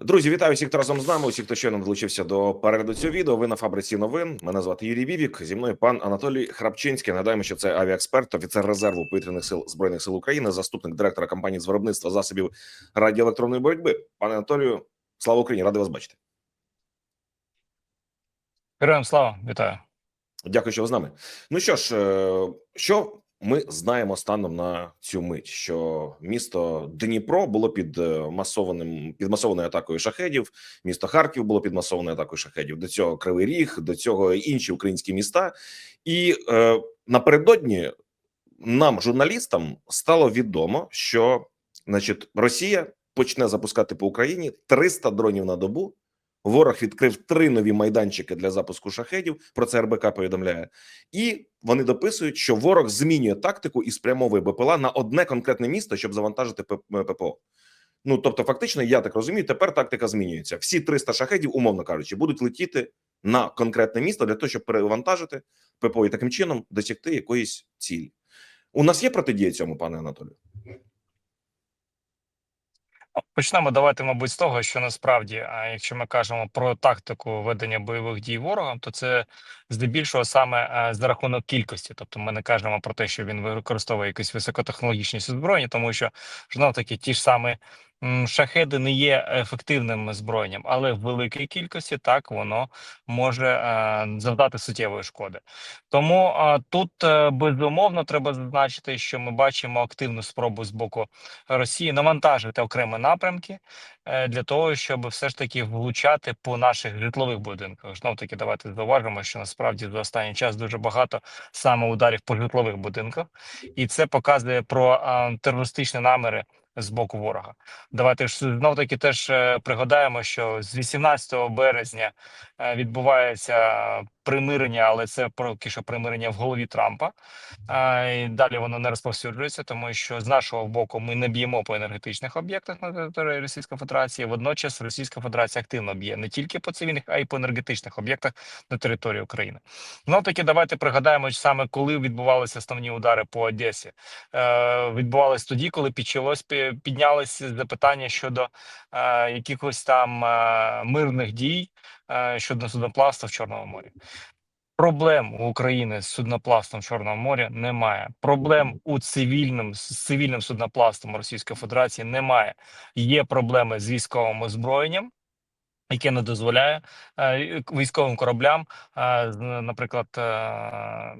Друзі, вітаю всіх, хто разом з нами. Усіх, хто щойно долучився до перегляду цього відео. Ви на фабриці новин. Мене звати Юрій Вівік. Зі мною пан Анатолій Храпчинський. Нагадаємо, що це авіаексперт, офіцер резерву повітряних сил збройних сил України, заступник директора компанії з виробництва засобів радіоелектронної боротьби. Пане Анатолію, слава Україні! Радий вас бачити. Героям слава, вітаю. Дякую, що ви з нами. Ну що ж, е, що ми знаємо станом на цю мить, що місто Дніпро було під е, масованим під масованою атакою шахедів. Місто Харків було під масованою атакою шахедів. До цього Кривий Ріг, до цього інші українські міста. І е, напередодні нам, журналістам, стало відомо, що значить Росія почне запускати по Україні 300 дронів на добу. Ворог відкрив три нові майданчики для запуску шахедів. Про це РБК повідомляє, і вони дописують, що ворог змінює тактику і спрямовує БПЛА на одне конкретне місто, щоб завантажити ППО. Ну тобто, фактично, я так розумію, тепер тактика змінюється. Всі 300 шахедів, умовно кажучи, будуть летіти на конкретне місто для того, щоб перевантажити ППО і таким чином досягти якоїсь цілі. У нас є протидія цьому, пане Анатолію? Почнемо давайте, мабуть, з того, що насправді, а якщо ми кажемо про тактику ведення бойових дій ворогом, то це здебільшого саме е, за рахунок кількості. Тобто, ми не кажемо про те, що він використовує якісь високотехнологічні озброєння, тому що знов таки ті ж самі шахеди не є ефективним озброєнням, але в великій кількості так воно може е, завдати суттєвої шкоди. Тому е, тут е, безумовно треба зазначити, що ми бачимо активну спробу з боку Росії навантажити окремі напрямки для того, щоб все ж таки влучати по наших житлових будинках. Знов таки, давайте зауважимо, що насправді за останній час дуже багато саме ударів по житлових будинках, і це показує про терористичні наміри. З боку ворога, давайте ж знов таки теж е, пригадаємо, що з 18 березня е, відбувається примирення, але це поки що примирення в голові Трампа. А, і далі воно не розповсюджується, тому що з нашого боку ми не б'ємо по енергетичних об'єктах на території Російської Федерації. Водночас Російська Федерація активно б'є не тільки по цивільних, а й по енергетичних об'єктах на території України. Ну таки, давайте пригадаємо саме коли відбувалися основні удари по Одесі. Е, відбувалися тоді, коли почалось піднялися запитання щодо е, якихось там е, мирних дій щодо суднопласту в Чорному морі. Проблем у України з суднопластом в Чорному морі немає. Проблем у цивільним з цивільним суднопластом Російської Федерації немає. Є проблеми з військовим озброєнням, яке не дозволяє е, військовим кораблям, е, наприклад, е,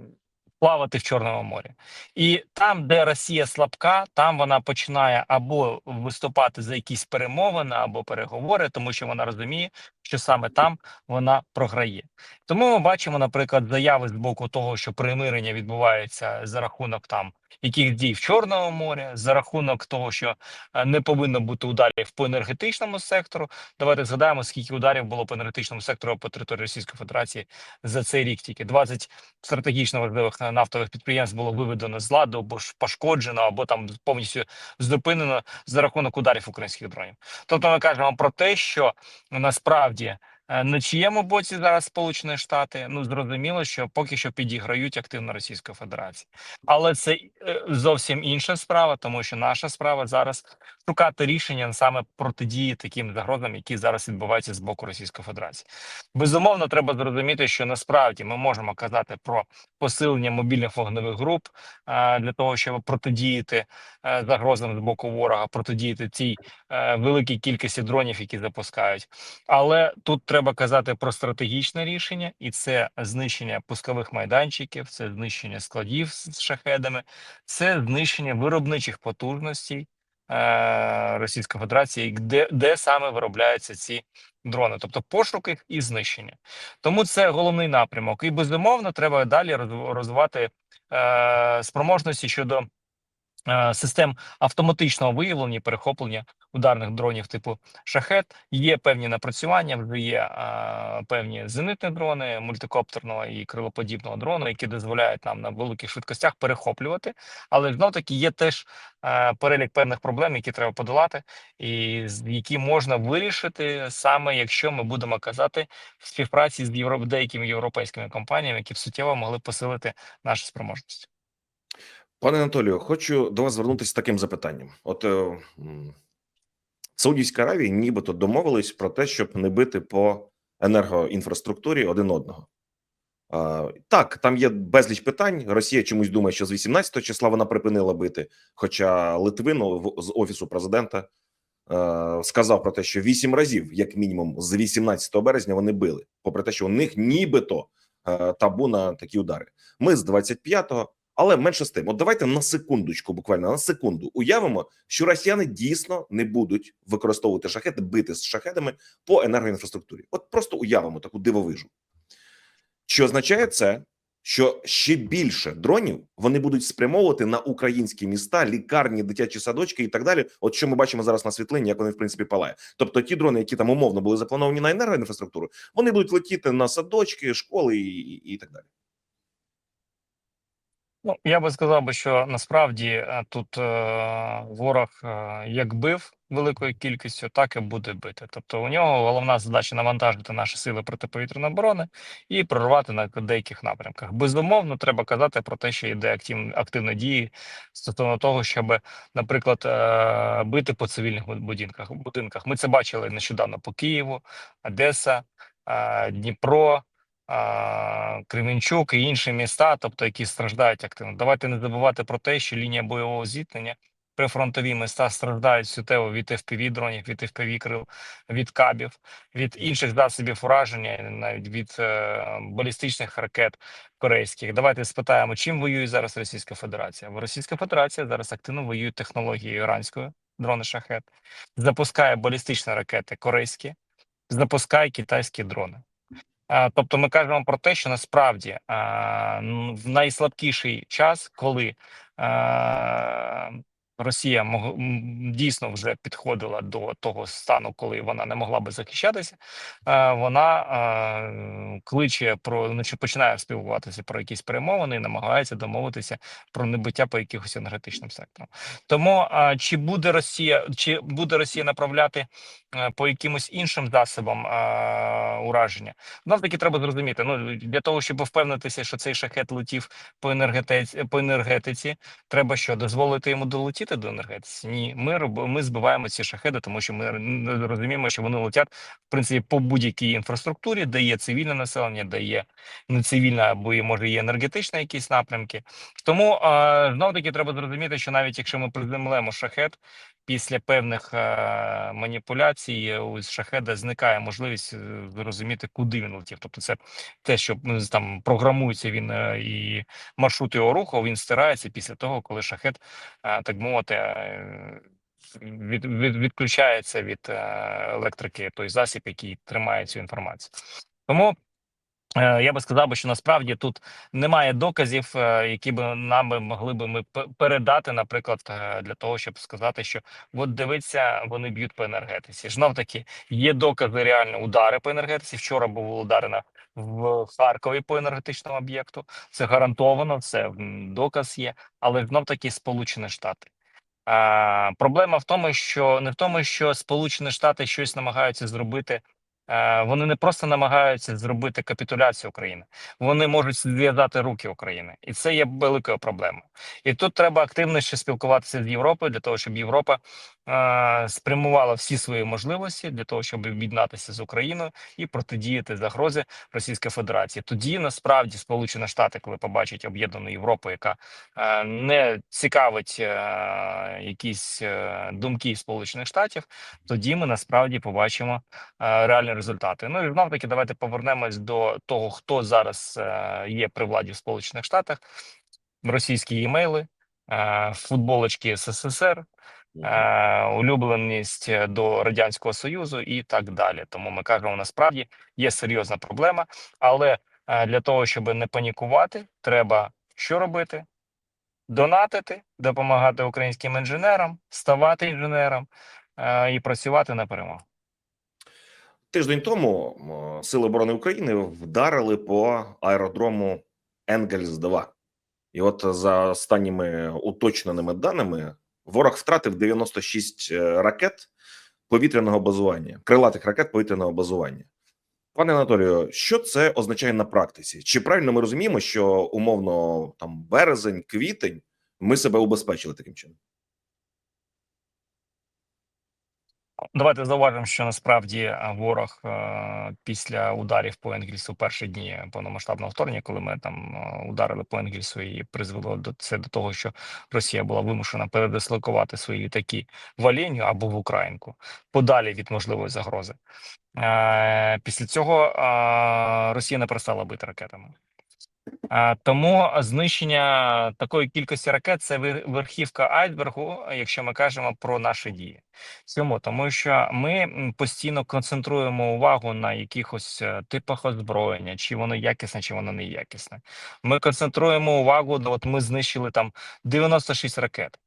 плавати в Чорному морі. І там, де Росія слабка, там вона починає або виступати за якісь перемовини, або переговори, тому що вона розуміє, що саме там вона програє. Тому ми бачимо, наприклад, заяви з боку того, що примирення відбувається за рахунок там яких дій в Чорному морі, за рахунок того, що е, не повинно бути ударів по енергетичному сектору. Давайте згадаємо, скільки ударів було по енергетичному сектору по території Російської Федерації за цей рік. Тільки 20 стратегічно важливих е, нафтових підприємств було виведено з ладу, або ж пошкоджено, або там повністю зупинено за рахунок ударів українських дронів. Тобто, ми кажемо про те, що насправді. Е, На чиєму боці зараз Сполучені Штати ну зрозуміло, що поки що підіграють активно Російської Федерації, але це е, зовсім інша справа, тому що наша справа зараз шукати рішення саме протидії таким загрозам, які зараз відбуваються з боку Російської Федерації. Безумовно, треба зрозуміти, що насправді ми можемо казати про посилення мобільних вогневих груп е, для того, щоб протидіяти загрозам з боку ворога, протидіяти цій великій кількості дронів, які запускають. Але тут треба казати про стратегічне рішення, і це знищення пускових майданчиків, це знищення складів з шахедами, це знищення виробничих потужностей е, Російської Федерації, де, де саме виробляються ці дрони, тобто пошук їх і знищення. Тому це головний напрямок. І безумовно треба далі розвивати е, спроможності щодо. Е, Систем автоматичного виявлення і перехоплення ударних дронів типу шахет є певні напрацювання. Вже є е, певні зенитні дрони мультикоптерного і крилоподібного дрону, які дозволяють нам на великих швидкостях перехоплювати. Але знов таки є теж е, перелік певних проблем, які треба подолати, і які можна вирішити саме якщо ми будемо казати в співпраці з євро... деякими європейськими компаніями, які б суттєво могли посилити наші спроможності. Пане Анатолію, хочу до вас звернутися з таким запитанням. От е, Саудівська Аравія нібито домовились про те, щоб не бити по енергоінфраструктурі один одного. А, так, там є безліч питань. Росія чомусь думає, що з 18 числа вона припинила бити. Хоча Литвину з офісу президента е, сказав про те, що вісім разів, як мінімум, з 18 березня вони били, попри те, що у них нібито е, табу на такі удари. Ми з 25-го, але менше з тим. От давайте на секундочку, буквально на секунду, уявимо, що росіяни дійсно не будуть використовувати шахеди, бити з шахедами по енергоінфраструктурі. От просто уявимо таку дивовижу. Що означає це? Що ще більше дронів вони будуть спрямовувати на українські міста, лікарні, дитячі садочки і так далі. От що ми бачимо зараз на світлині, як вони в принципі палають. Тобто, ті дрони, які там умовно були заплановані на енергоінфраструктуру, вони будуть летіти на садочки, школи і, і, і так далі. Ну, я би сказав би, що насправді е, тут е, ворог е, як бив великою кількістю, так і буде бити. Тобто у нього головна задача навантажити наші сили протиповітряної оборони і прорвати на деяких напрямках. Безумовно, треба казати про те, що йде активні активні дії стосовно того, щоб, наприклад, е, бити по цивільних будинках. будинках. Ми це бачили нещодавно по Києву, Одеса, е, Дніпро. Кременчук і інші міста, тобто які страждають активно. Давайте не забувати про те, що лінія бойового зіткнення прифронтові міста страждають суттєво від fpv дронів, від fpv крил, від кабів, від інших засобів ураження, навіть від е, балістичних ракет корейських. Давайте спитаємо, чим воює зараз Російська Федерація. Бо Російська Федерація зараз активно воює технологією іранською дрони шахет, запускає балістичні ракети корейські, запускає китайські дрони. А, Тобто ми кажемо про те, що насправді в найслабкіший час, коли Росія мог, дійсно вже підходила до того стану, коли вона не могла би захищатися, вона кличе про ну, чи починає спілкуватися про якісь перемовини і намагається домовитися про небиття по якихось енергетичним секторам. Тому чи буде Росія, чи буде Росія направляти е, по якимось іншим засобам а, ураження? Нам таки треба зрозуміти. Ну для того, щоб впевнитися, що цей шахет летів по енергетиці, по енергетиці, треба що дозволити йому долетіти до енергетиці? Ні, ми роб, ми збиваємо ці шахеди, тому що ми розуміємо, що вони летять в принципі по будь-якій інфраструктурі, де є цивільне населення, де є нецивільне або може є енергетичні якісь напрямки. Тому е, знов таки треба зрозуміти, що навіть якщо ми приземлемо шахет. Після певних е, маніпуляцій у шахеда зникає можливість е, зрозуміти, куди він летів. Тобто, це те, що там програмується він е, і маршрут його руху, він стирається після того, коли шахет, е, так мовити, е, від, від, відключається від е, електрики той засіб, який тримає цю інформацію. Тому Е, Я би сказав, що насправді тут немає доказів, е, які б нам могли би ми пе- передати, наприклад, е, для того, щоб сказати, що от дивиться, вони б'ють по енергетиці. Знов таки є докази реально удари по енергетиці. Вчора був ударена в Харкові по енергетичному об'єкту. Це гарантовано, це доказ є, але знов таки Сполучені Штати. А, проблема в тому, що не в тому, що Сполучені Штати щось намагаються зробити. Е, Вони не просто намагаються зробити капітуляцію України, вони можуть зв'язати руки України, і це є великою проблемою. І тут треба активніше спілкуватися з Європою для того, щоб Європа спрямувала всі свої можливості для того, щоб об'єднатися з Україною і протидіяти загрози Російської Федерації. Тоді насправді Сполучені Штати, коли побачать об'єднану Європу, яка е, не цікавить е, якісь е, думки Сполучених Штатів, тоді ми насправді побачимо е, реальні результати. Ну і знов таки давайте повернемось до того, хто зараз е, є при владі в Сполучених Штатах. Російські імейли, е, футболочки СССР, е, улюбленість до радянського союзу і так далі. Тому ми кажемо, насправді є серйозна проблема, але е, для того, щоб не панікувати, треба що робити? Донатити, допомагати українським інженерам, ставати інженером е, і працювати на перемогу. Тиждень тому Сили оборони України вдарили по аеродрому Енгельс 2 І от за останніми уточненими даними, ворог втратив 96 е, ракет повітряного базування, крилатих ракет повітряного базування. Пане Анатолію, що це означає на практиці? Чи правильно ми розуміємо, що умовно там березень, квітень ми себе убезпечили таким чином? Давайте зауважимо, що насправді е, ворог е, після ударів по Енгельсу перші дні повномасштабного вторгнення, коли ми там е, ударили по Енгельсу і призвело до це до того, що Росія була вимушена передислокувати свої літаки в Оленю або в Українку подалі від можливої загрози. Після цього Росія не перестала бити ракетами. Тому знищення такої кількості ракет це верхівка айсбергу, якщо ми кажемо про наші дії. Чому? Тому що ми постійно концентруємо увагу на якихось е, типах озброєння, чи воно якісне, чи воно не якісне. Ми концентруємо увагу, ну, от ми знищили там 96 ракет.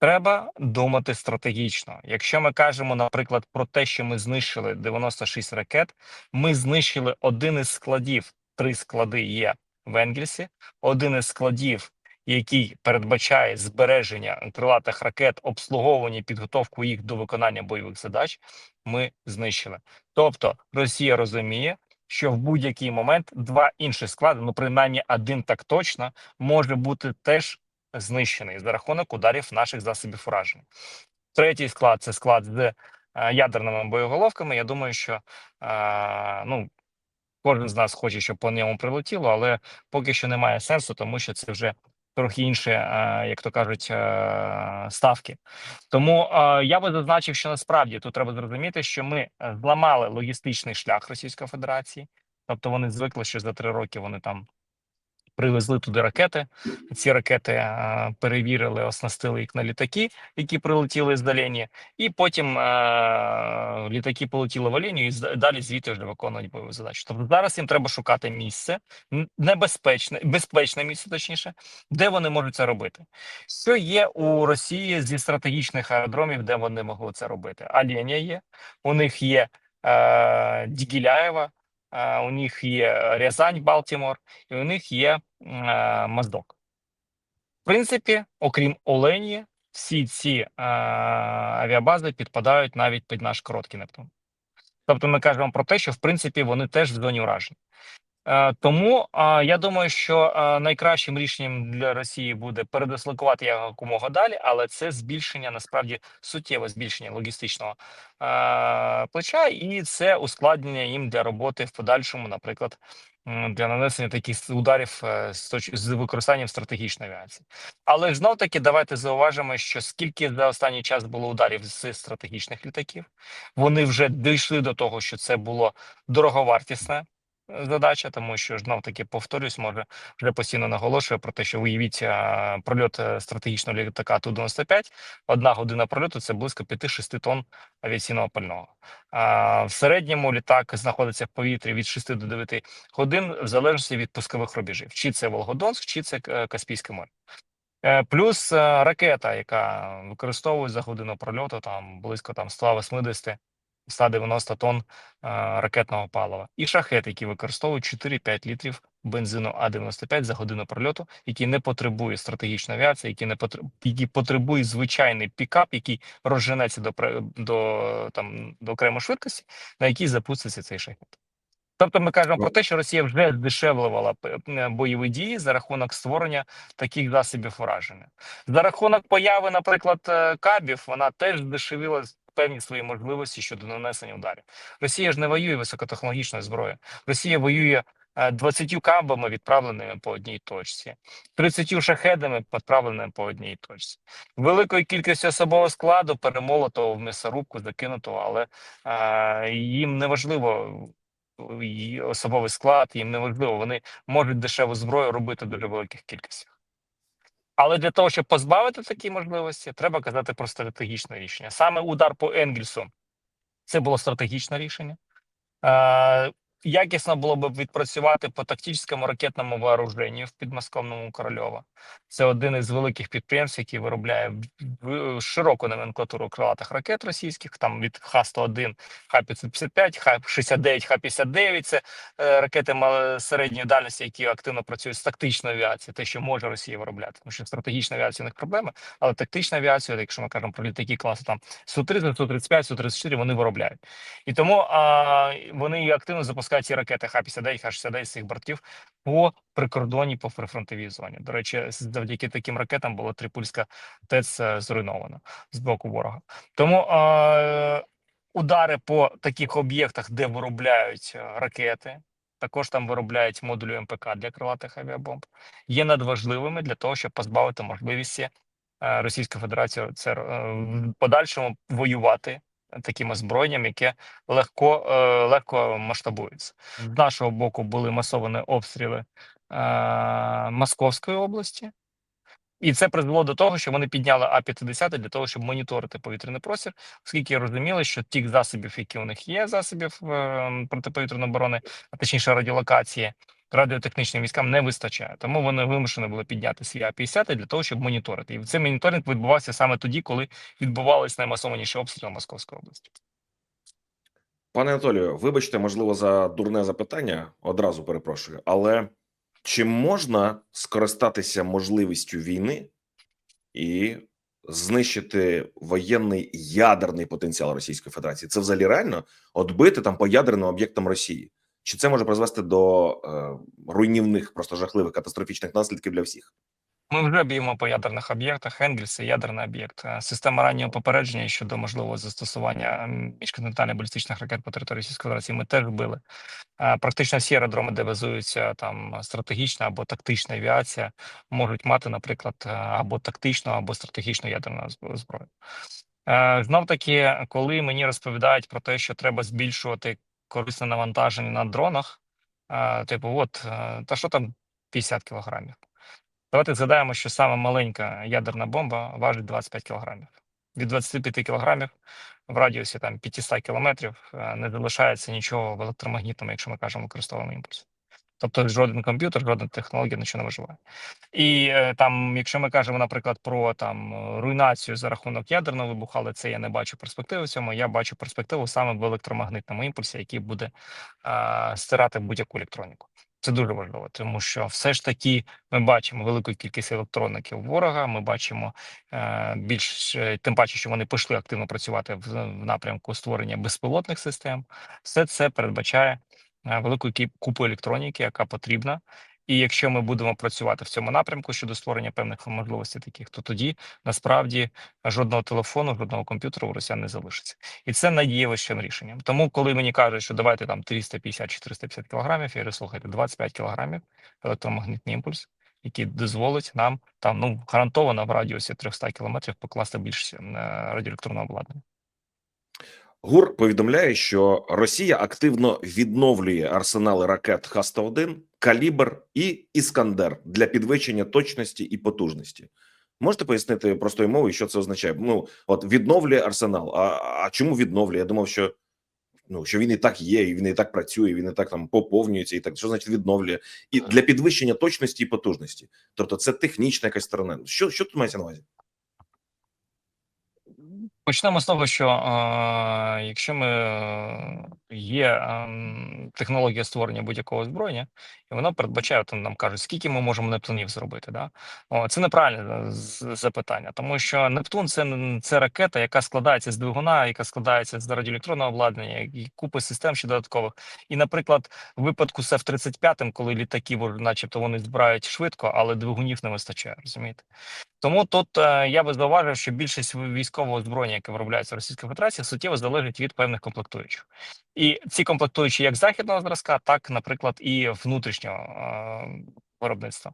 Треба думати стратегічно. Якщо ми кажемо, наприклад, про те, що ми знищили 96 ракет, ми знищили один із складів. Три склади є в Енгельсі, один із складів, який передбачає збереження крилатих ракет, обслуговування, підготовку їх до виконання бойових задач. Ми знищили. Тобто Росія розуміє, що в будь-який момент два інші склади, ну принаймні один так точно, може бути теж знищений за рахунок ударів наших засобів ураження. Третій склад це склад з е, ядерними боєголовками. Я думаю, що е, ну, кожен з нас хоче, щоб по ньому прилетіло, але поки що немає сенсу, тому що це вже трохи інше, е, як то кажуть, е, ставки. Тому е, я би зазначив, що насправді тут треба зрозуміти, що ми зламали логістичний шлях Російської Федерації, тобто вони звикли, що за три роки вони там привезли туди ракети. Ці ракети перевірили, оснастили їх на літаки, які прилетіли з Далені, і потім літаки полетіли в Оленю і далі звідти вже виконують бойову задачу. Тобто зараз їм треба шукати місце, небезпечне, безпечне місце, точніше, де вони можуть це робити. Що є у Росії зі стратегічних аеродромів, де вони могли це робити? Оленя є, у них є е, Дігіляєва, у них є Рязань, Балтімор, і у них є е, Моздок. В принципі, окрім Олені, всі ці е, авіабази підпадають навіть під наш короткий Нептун. Тобто ми кажемо про те, що в принципі вони теж в зоні ураження. Е, тому е, я думаю, що е, найкращим рішенням для Росії буде передислокувати якомога далі, але це збільшення насправді суттєве збільшення логістичного плеча, і це ускладнення їм для роботи в подальшому, наприклад, для нанесення таких ударів з використанням стратегічної авіації. Але знов таки давайте зауважимо, що скільки за останній час було ударів з стратегічних літаків, вони вже дійшли до того, що це було дороговартісне задача, тому що знов таки повторюсь, може вже постійно наголошую про те, що уявіть е, прольот е, стратегічного літака Ту-95, одна година прольоту це близько 5-6 тонн авіаційного пального. А в середньому літак знаходиться в повітрі від 6 до 9 годин, в залежності від пускових рубежів, чи це Волгодонськ, чи це е, Каспійське море. Плюс ракета, яка використовує за годину прольоту там близько там 180 190 тонн е, ракетного палива, і шахет, які використовують 4-5 літрів бензину А-95 за годину прольоту, який не потребує стратегічної авіації, який не потребує, який потребує звичайний пікап, який розженеться до до там до окремої швидкості, на якій запуститься цей шахет. Тобто ми кажемо про те, що Росія вже здешевлювала е, бойові дії за рахунок створення таких засобів ураження. За рахунок появи, наприклад, е, кабів, вона теж здешевила певні свої можливості щодо нанесення ударів. Росія ж не воює високотехнологічною зброєю. Росія воює е, 20 кабами, відправленими по одній точці, 30 шахедами, відправленими по одній точці, великою кількістю особового складу перемолотого в м'ясорубку, закинутого, але е, їм не важливо і особовий склад, їм не важливо, вони можуть дешеву зброю робити в дуже великих кількостях. Але для того, щоб позбавити такі можливості, треба казати про стратегічне рішення. Саме удар по Енгельсу це було стратегічне рішення. Якісно було б відпрацювати по тактичному ракетному вооруженню в підмосковному Корольова. Це один із великих підприємств, який виробляє широку номенклатуру крилатих ракет російських, там від Х-101, Х-555, Х-69, Х-59. Це е, ракети середньої дальності, які активно працюють з тактичною авіацією, те, що може Росія виробляти. Тому що стратегічна авіація у них проблеми, але тактична авіація, якщо ми кажемо про літаки класу там Су-30, Су-35, Су-34, вони виробляють. І тому а, вони активно запускають ці ракети Х-59, Х-69 з цих бортів по прикордоні, по прифронтовій зоні. До речі, завдяки таким ракетам була Трипольська ТЕЦ е, зруйнована з боку ворога. Тому а, удари по таких об'єктах, де виробляють е, ракети. Також там виробляють модулі МПК для крилатих авіабомб, є надважливими для того, щоб позбавити можливості е, Російської Федерації це е, в подальшому воювати таким озброєнням, яке легко, е, легко масштабується. З нашого боку були масовані обстріли е, Московської області. І це призвело до того, що вони підняли А-50 для того, щоб моніторити повітряний простір, оскільки розуміли, що тих засобів, які у них є, засобів е, протиповітряної оборони, а точніше радіолокації, радіотехнічним військам не вистачає. Тому вони вимушені були підняти свій А-50 для того, щоб моніторити. І цей моніторинг відбувався саме тоді, коли відбувалися наймасованіші обстріли Московської області. Пане Анатолію, вибачте, можливо, за дурне запитання. Одразу перепрошую, але чи можна скористатися можливістю війни і знищити воєнний ядерний потенціал Російської Федерації? Це взагалі реально отбити там по ядерним об'єктам Росії? Чи це може призвести до е, руйнівних, просто жахливих катастрофічних наслідків для всіх? Ми вже б'ємо по ядерних об'єктах. Енгельс – це ядерний об'єкт. Е, Система раннього попередження щодо можливого застосування міжконтинентальних балістичних ракет по території Російської Федерації. Ми теж били. Е, Практично всі аеродроми, де базується там стратегічна або тактична авіація, можуть мати, наприклад, е, або тактичну, або стратегічну ядерну зброю. Знов таки, коли мені розповідають про те, що треба збільшувати корисне навантаження на дронах, типу, от е, та що там 50 кілограмів. Давайте згадаємо, що саме маленька ядерна бомба важить 25 кілограмів. Від 25 кілограмів в радіусі там 500 кілометрів е, не залишається нічого в електромагнітному, якщо ми кажемо використовуємо імпульс. Тобто жоден комп'ютер, жодна технологія нічого не виживає. І е, там, якщо ми кажемо, наприклад, про там е, руйнацію за рахунок ядерного вибуху, але це я не бачу перспективи в цьому. Я бачу перспективу саме в електромагнитному імпульсі, який буде е, стирати будь-яку електроніку. Це дуже важливо, тому що все ж таки ми бачимо велику кількість електроників ворога. Ми бачимо е, більш е, тим паче, що вони пішли активно працювати в, в напрямку створення безпілотних систем. Все це передбачає е, велику купу електроніки, яка потрібна. І якщо ми будемо працювати в цьому напрямку щодо створення певних можливостей таких, то тоді насправді жодного телефону, жодного комп'ютера у росіян не залишиться. І це найдієвішим рішенням. Тому, коли мені кажуть, що давайте там 350-450 кілограмів, я говорю, слухайте, 25 кілограмів електромагнітний імпульс, який дозволить нам там ну гарантовано в радіусі 300 кілометрів покласти більше е, радіоелектронного обладнання. ГУР повідомляє, що Росія активно відновлює арсенали ракет Х-101, Калібр і Іскандер для підвищення точності і потужності. Можете пояснити простою мовою, що це означає? Ну, от відновлює арсенал. А, а чому відновлює? Я думав, що ну що він і так є, і він і так працює, і він і так там поповнюється, і так що значить відновлює і для підвищення точності і потужності. Тобто, це технічна якась сторона. Що, що тут мається на увазі? Почнемо з того, що е, якщо ми е, є е, технологія створення будь-якого озброєння, і воно передбачає, там нам кажуть, скільки ми можемо Нептунів зробити. Да? О, це неправильне запитання, тому що Нептун це, це ракета, яка складається з двигуна, яка складається з радіоелектронного обладнання і купи систем ще додаткових. І, наприклад, в випадку з F-35, коли літаки, начебто, вони збирають швидко, але двигунів не вистачає, розумієте? Тому тут е, я би зауважив, що більшість військового озброєння, яке виробляється Російською Федерацією, суттєво залежить від певних комплектуючих. І ці комплектуючі як західного зразка, так, наприклад, і внутрішнього е, виробництва.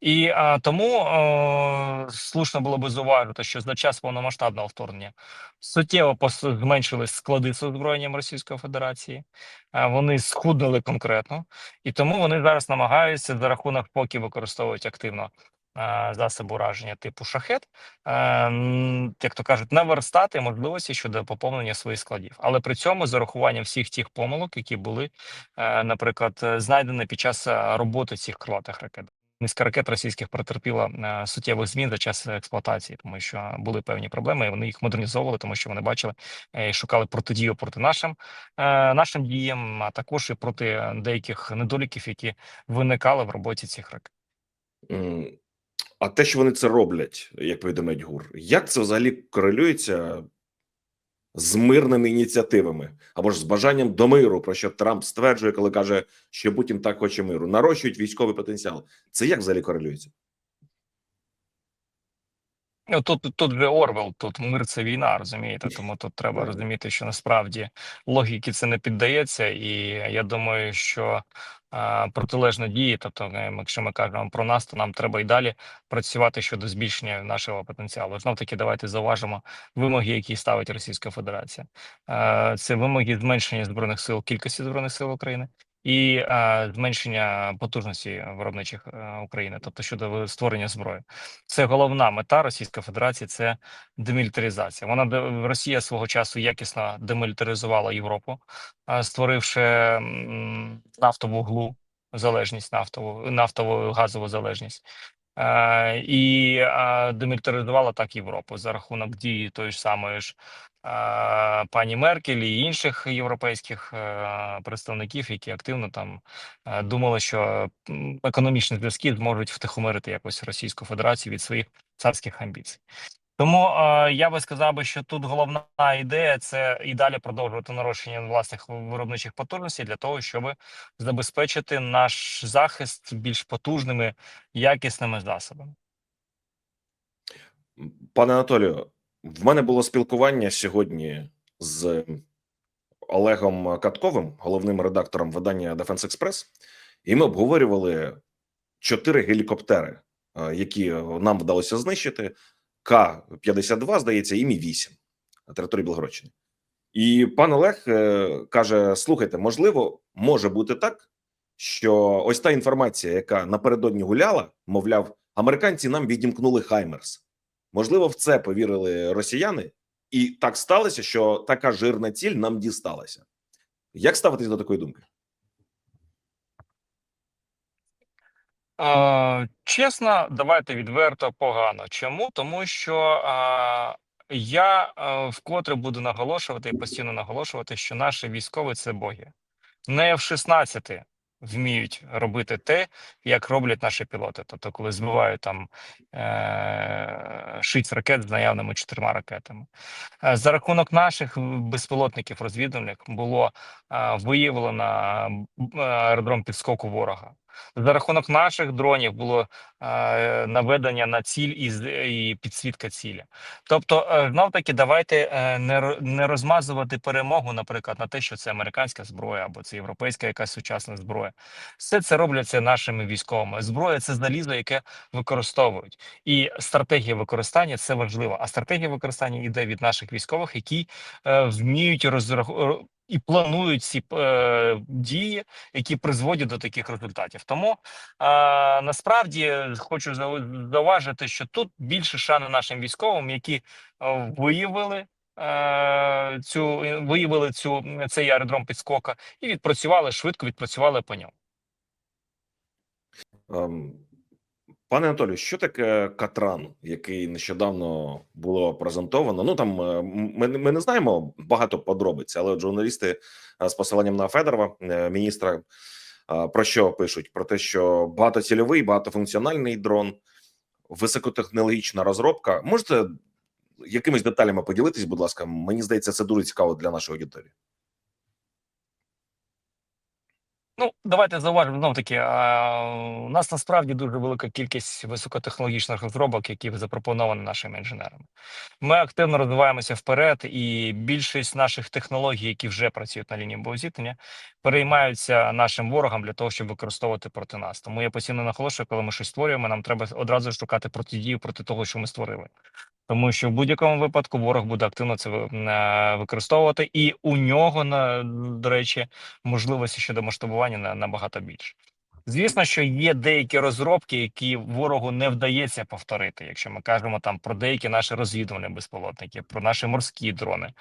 І е, тому е, слушно було би зауважити, що за час повномасштабного вторгнення суттєво зменшились склади з озброєнням Російської Федерації. Е, вони схуднули конкретно, і тому вони зараз намагаються за рахунок поки використовують активно е, засоби ураження типу шахет, е, як то кажуть, наверстати можливості щодо поповнення своїх складів, але при цьому з урахуванням всіх тих помилок, які були, е, наприклад, знайдені під час роботи цих крилатих ракет. Низка ракет російських претерпіла суттєвих змін за час експлуатації, тому що були певні проблеми, і вони їх модернізовували, тому що вони бачили і шукали протидію проти нашим нашим діям, а також і проти деяких недоліків, які виникали в роботі цих ракет. А те, що вони це роблять, як повідомляють ГУР, як це взагалі корелюється з мирними ініціативами або ж з бажанням до миру, про що Трамп стверджує, коли каже, що Путін так хоче миру, нарощують військовий потенціал. Це як взагалі корелюється? Ну тут тут же Орвел, тут мир це війна, розумієте? Тому тут треба розуміти, що насправді логіки це не піддається, і я думаю, що протилежно дії, тобто, е, якщо ми кажемо про нас, то нам треба і далі працювати щодо збільшення нашого потенціалу. Знов таки, давайте зауважимо вимоги, які ставить Російська Федерація. Це вимоги зменшення збройних сил, кількості збройних сил України. І е, зменшення потужності виробничих е, України, тобто щодо створення зброї, це головна мета Російської Федерації. Це демілітаризація. Вона Росія свого часу якісно демілітаризувала Європу, а, створивши м, нафтову глу залежність нафтову, нафтову газову залежність. Е, і е, демілітаризувала так Європу за рахунок дії тої ж самої ж е, пані Меркель і інших європейських представників, які активно там думали, що економічні зв'язки зможуть втихомирити якось Російську Федерацію від своїх царських амбіцій. Тому е, я би сказав би, що тут головна ідея це і далі продовжувати нарощення власних виробничих потужностей для того, щоб забезпечити наш захист більш потужними якісними засобами. Пане Анатолію, в мене було спілкування сьогодні з Олегом Катковим, головним редактором видання Defense Express, і ми обговорювали чотири гелікоптери, е, які нам вдалося знищити. К-52, здається, і Мі-8 на території Білгородщини. І пан Олег е, каже: слухайте, можливо, може бути так, що ось та інформація, яка напередодні гуляла, мовляв, американці нам відімкнули Хаймерс. Можливо, в це повірили росіяни, і так сталося, що така жирна ціль нам дісталася. Як ставитись до такої думки? Е, чесно, давайте відверто погано. Чому? Тому що е, я е, вкотре буду наголошувати і постійно наголошувати, що наші військові це боги. Не F-16 вміють робити те, як роблять наші пілоти. Тобто, коли збивають там е- шість ракет з наявними чотирма ракетами. Е, За рахунок наших безпілотників розвідувальних було е, виявлено аеродром підскоку ворога. За рахунок наших дронів було е, наведення на ціль і, і підсвітка цілі. Тобто, е, знов таки, давайте е, не, не розмазувати перемогу, наприклад, на те, що це американська зброя або це європейська якась сучасна зброя. Все це робляться нашими військовими. Зброя це залізо, яке використовують. І стратегія використання це важливо. А стратегія використання йде від наших військових, які е, вміють розрахувати. І планують ці е, дії, які призводять до таких результатів. Тому е, насправді хочу зауважити, що тут більше шани нашим військовим, які е, виявили е, цю виявили цю цей аеродром підскока і відпрацювали швидко, відпрацювали по ньому. Ем, Пане Анатолію, що таке Катран, який нещодавно було презентовано? Ну там е, ми, ми не знаємо багато подробиць, але журналісти е, з посиланням на Федорова, е, міністра, про що пишуть? Про те, що багатоцільовий, багатофункціональний дрон, високотехнологічна розробка. Можете якимись деталями поділитись, будь ласка? Мені здається, це дуже цікаво для нашої аудиторії. Ну, давайте зауважимо знов таки. У нас насправді дуже велика кількість високотехнологічних розробок, які запропоновані нашими інженерами. Ми активно розвиваємося вперед, і більшість наших технологій, які вже працюють на лінії боєзіткнення, переймаються нашим ворогам для того, щоб використовувати проти нас. Тому я постійно наголошую, коли ми щось створюємо, нам треба одразу шукати протидію проти того, що ми створили. Тому що в будь-якому випадку ворог буде активно це е, використовувати, і у нього на до речі можливості щодо масштабування на набагато більше. Звісно, що є деякі розробки, які ворогу не вдається повторити. Якщо ми кажемо там про деякі наші розвідувальні безпілотники, про наші морські дрони.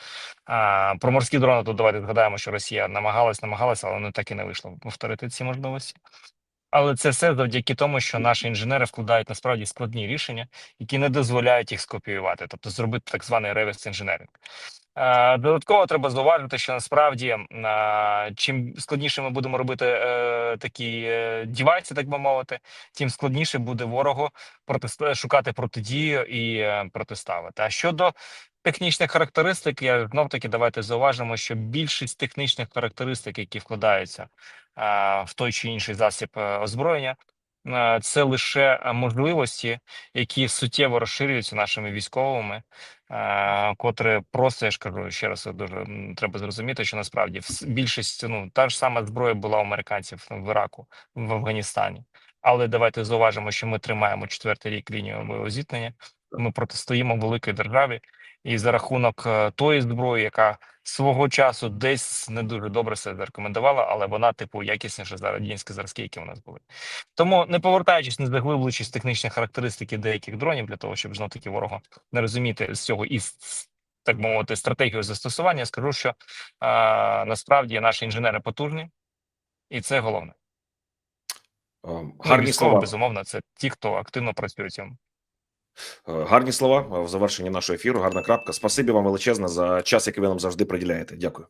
А про морські дрони, то давайте згадаємо, що Росія намагалась, намагалася, але не так і не вийшло повторити ці можливості. Але це все завдяки тому, що наші інженери вкладають насправді складні рішення, які не дозволяють їх скопіювати, тобто зробити так званий реверс інженеринг. Е, Додатково треба зауважити, що насправді е, чим складніше ми будемо робити е, такі дівайси, так би мовити, тим складніше буде ворогу протист... шукати протидію і протиставити. А щодо технічних характеристик, я знов таки давайте зауважимо, що більшість технічних характеристик, які вкладаються в той чи інший засіб озброєння, це лише е, можливості, які суттєво розширюються нашими військовими, е, котре просто я ж кажу ще раз дуже треба зрозуміти, що насправді більшість ну та ж сама зброя була у американців в Іраку, в Афганістані. Але давайте зауважимо, що ми тримаємо четвертий рік лінію зіткнення. Ми протистоїмо великій державі, і за рахунок е, тої зброї, яка свого часу десь не дуже добре себе зарекомендувала, але вона, типу, якісніша за радянські зразки, які у нас були. Тому не повертаючись, не заглиблюючись технічні характеристики деяких дронів для того, щоб знов таки ворога не розуміти з цього і так би мовити, стратегію застосування, скажу, що а, насправді наші інженери потужні, і це головне. Е, Ну, Гарні слова. безумовно, це ті, хто активно працює цьому. Е, Гарні слова в завершенні нашого ефіру. Гарна крапка. Спасибі вам величезне за час, який ви нам завжди приділяєте. Дякую.